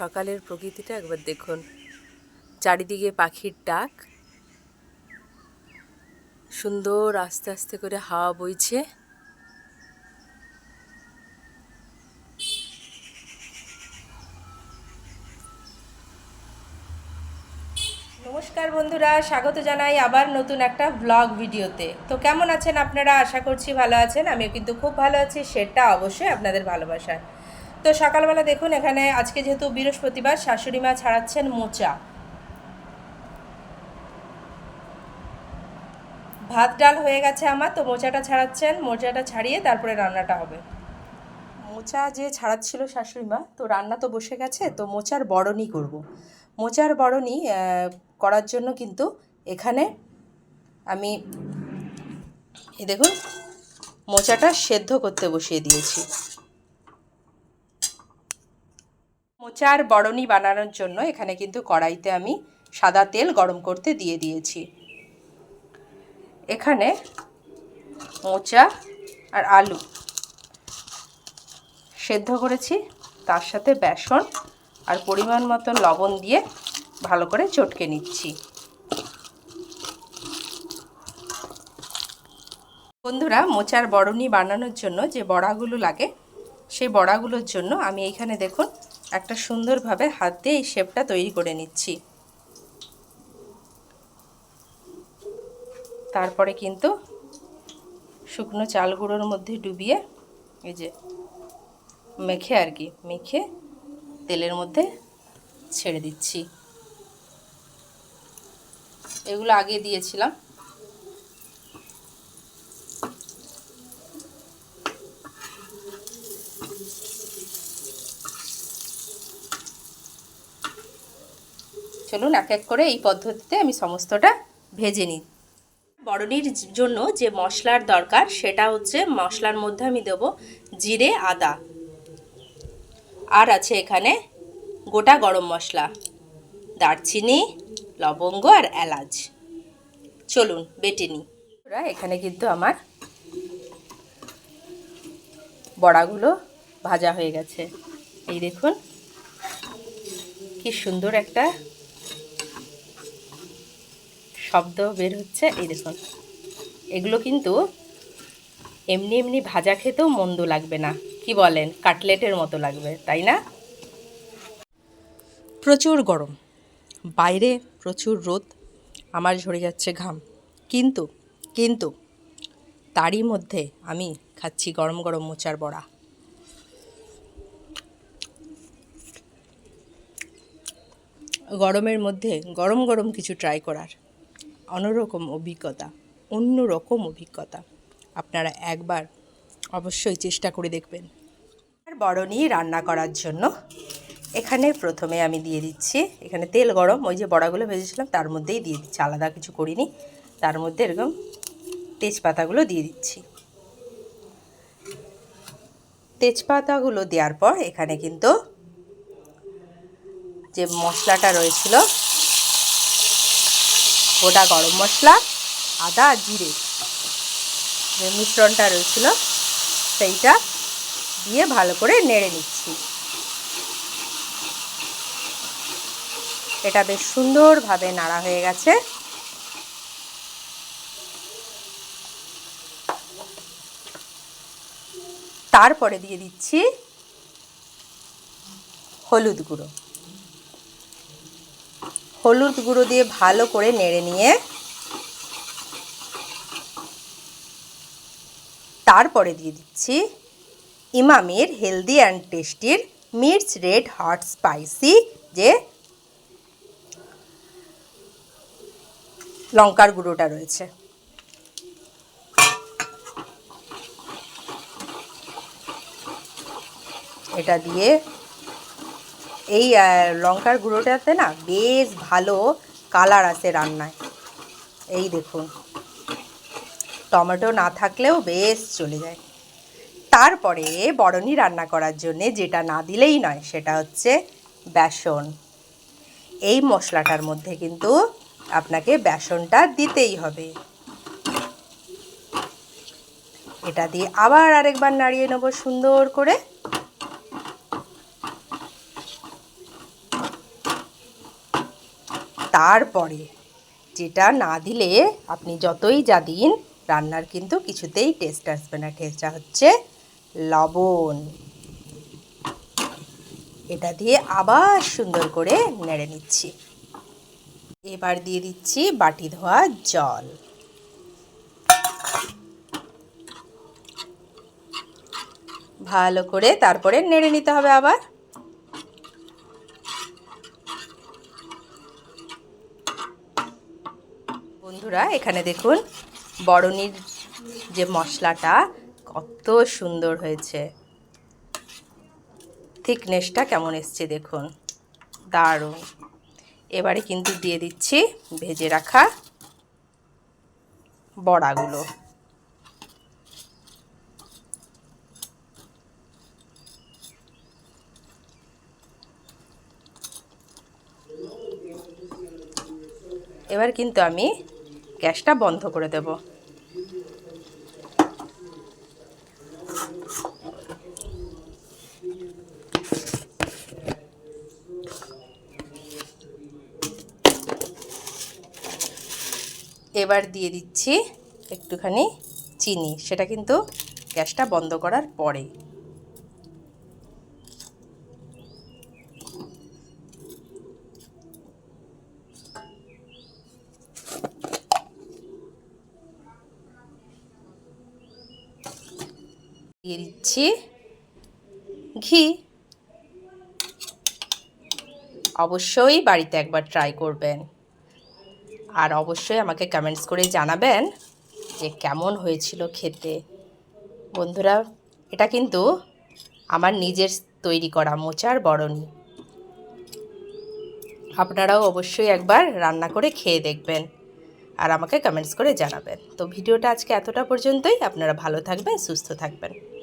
সকালের প্রকৃতিটা একবার দেখুন। চারিদিকে পাখির ডাক। সুন্দর আস্তে আস্তে করে হাওয়া বইছে। নমস্কার বন্ধুরা, স্বাগত জানাই আবার নতুন একটা ব্লগ ভিডিওতে। তো কেমন আছেন আপনারা? আশা করছি ভালো আছেন। আমিও কিন্তু খুব ভালো আছি, সেটা অবশ্যই আপনাদের ভালোবাসার তো সকালবেলা দেখুন, এখানে আজকে যেহেতু বৃহস্পতিবার, শাশুড়ি মা ছাড়াচ্ছেন মোচা। ভাত ডাল হয়ে গেছে আমার, তো মোচাটা ছাড়াচ্ছেন, মোচাটা ছাড়িয়ে তারপরে রান্নাটা হবে। মোচা যে ছাড়াচ্ছিল শাশুড়ি মা, তো রান্না তো বসে গেছে, তো মোচার বড়নি করব। মোচার বড়নি করার জন্য কিন্তু এখানে আমি দেখুন, মোচাটা সেদ্ধ করতে বসিয়ে দিয়েছি। মোচার বড়নি বানানোর জন্য এখানে কিন্তু কড়াইতে আমি সাদা তেল গরম করতে দিয়ে দিয়েছি। এখানে মোচা আর আলু সেদ্ধ করেছি, তার সাথে বেসন আর পরিমাণ মতো লবণ দিয়ে ভালো করে চটকে নিচ্ছি। বন্ধুরা, মোচার বড়নি বানানোর জন্য যে বড়াগুলো লাগে, সেই বড়াগুলোর জন্য আমি এইখানে দেখুন একটা সুন্দরভাবে হাত দিয়ে এই শেপটা তৈরি করে নিচ্ছি। তারপরে কিন্তু শুকনো চাল গুঁড়োর মধ্যে ডুবিয়ে এই যে মেখে আর কি, মেখে তেলের মধ্যে ছেড়ে দিচ্ছি। এগুলো আগে দিয়েছিলাম। চলুন এক এক করে এই পদ্ধতিতে আমি সমস্তটা ভেজে নিই। বড়নির জন্য যে মশলার দরকার সেটা হচ্ছে মশলার মধ্যে আমি দেব জিরে, আদা। আর আছে এখানে গোটা গরম মশলা, দারচিনি, লবঙ্গ আর এলাচ। চলুন বেটে নিই। এখানে কিন্তু আমার বড়াগুলো ভাজা হয়ে গেছে। এই দেখুন, কি সুন্দর একটা শব্দ বের হচ্ছে, এই দেখুন। এগুলো কিন্তু এমনি এমনি ভাজা খেতেও মন্দ লাগবে না। কি বলেন? কাটলেটের মতো লাগবে, তাই না? প্রচুর গরম। বাইরে প্রচুর রোদ, আমার ঝরে যাচ্ছে ঘাম। কিন্তু কিন্তু তারই মধ্যে আমি খাচ্ছি গরম গরম মোচার বড়া। গরমের মধ্যে গরম গরম কিছু ট্রাই করার। অন্যরকম অভিজ্ঞতা অন্য রকম অভিজ্ঞতা। আপনারা একবার অবশ্যই চেষ্টা করে দেখবেন। আর বড়নি রান্না করার জন্য এখানে প্রথমে আমি দিয়ে দিচ্ছি, এখানে তেল গরম, ওই যে বড়াগুলো ভেজেছিলাম তার মধ্যেই দিয়ে দিচ্ছি, আলাদা কিছু করিনি, তার মধ্যে এরকম তেজপাতাগুলো দিয়ে দিচ্ছি। তেজপাতাগুলো দেওয়ার পর এখানে কিন্তু যে মশলাটা রয়েছিল গোটা গরম মশলা, আদা, জিরে। যে মিশ্রণটা রয়েছিল, সেইটা দিয়ে ভালো করে নেড়ে নিচ্ছি। এটা বেশ সুন্দরভাবে নাড়া হয়ে গেছে। তারপরে দিয়ে দিচ্ছি হলুদ গুঁড়ো। হলুদ গুঁড়ো দিয়ে ভালো করে নেড়ে নিয়ে তারপরে দিয়ে দিচ্ছি ইমামির হেলদি অ্যান্ড টেস্টির মির্চ রেড হট স্পাইসি যে লঙ্কার গুঁড়োটা রয়েছে। এটা দিয়ে এই লঙ্কার গুঁড়োটাতে না বেশ ভালো কালার আসে রান্নায়। এই দেখুন। টমেটো না থাকলেও বেশ চলে যায়। তারপরে বড়নি রান্না করার জন্যে যেটা না দিলেই নয়, সেটা হচ্ছে বেসন। এই মশলাটার মধ্যে কিন্তু আপনাকে বেসনটা দিতেই হবে। এটা দিয়ে আবার আরেকবার নাড়িয়ে নেব সুন্দর করে। তারপরে যেটা না দিলে আপনি যতই যা দিন, রান্নার কিন্তু কিছুতেই টেস্ট আসবে না। টেস্টটা হচ্ছে লবণ। এটা দিয়ে আবার সুন্দর করে নেড়ে নিচ্ছি। এবার দিয়ে দিচ্ছি বাটি ধোয়া জল। ভালো করে তারপরে নেড়ে নিতে হবে আবার। বন্ধুরা, এখানে দেখুন, বরণির যে মশলাটা, কত সুন্দর হয়েছে। থিকনেসটা কেমন এসছে দেখুন। দারুণ। এবারে কিন্তু দিয়ে দিচ্ছি ভেজে রাখা বড়াগুলো। এবার কিন্তু আমি গ্যাসটা বন্ধ করে দেব। এবার দিয়ে দিচ্ছি একটুখানি চিনি, সেটা কিন্তু গ্যাসটা বন্ধ করার পরে দিয়ে দিচ্ছি ঘি। অবশ্যই বাড়িতে একবার ট্রাই করবেন। আর অবশ্যই আমাকে কমেন্টস করে জানাবেন যে কেমন হয়েছিল খেতে। বন্ধুরা, এটা কিন্তু আমার নিজের তৈরি করা মোচার বরণি। আপনারাও অবশ্যই একবার রান্না করে খেয়ে দেখবেন আর আমাকে কমেন্টস করে জানাবেন। তো ভিডিওটা আজকে এতটা পর্যন্তই। আপনারা ভালো থাকবেন, সুস্থ থাকবেন।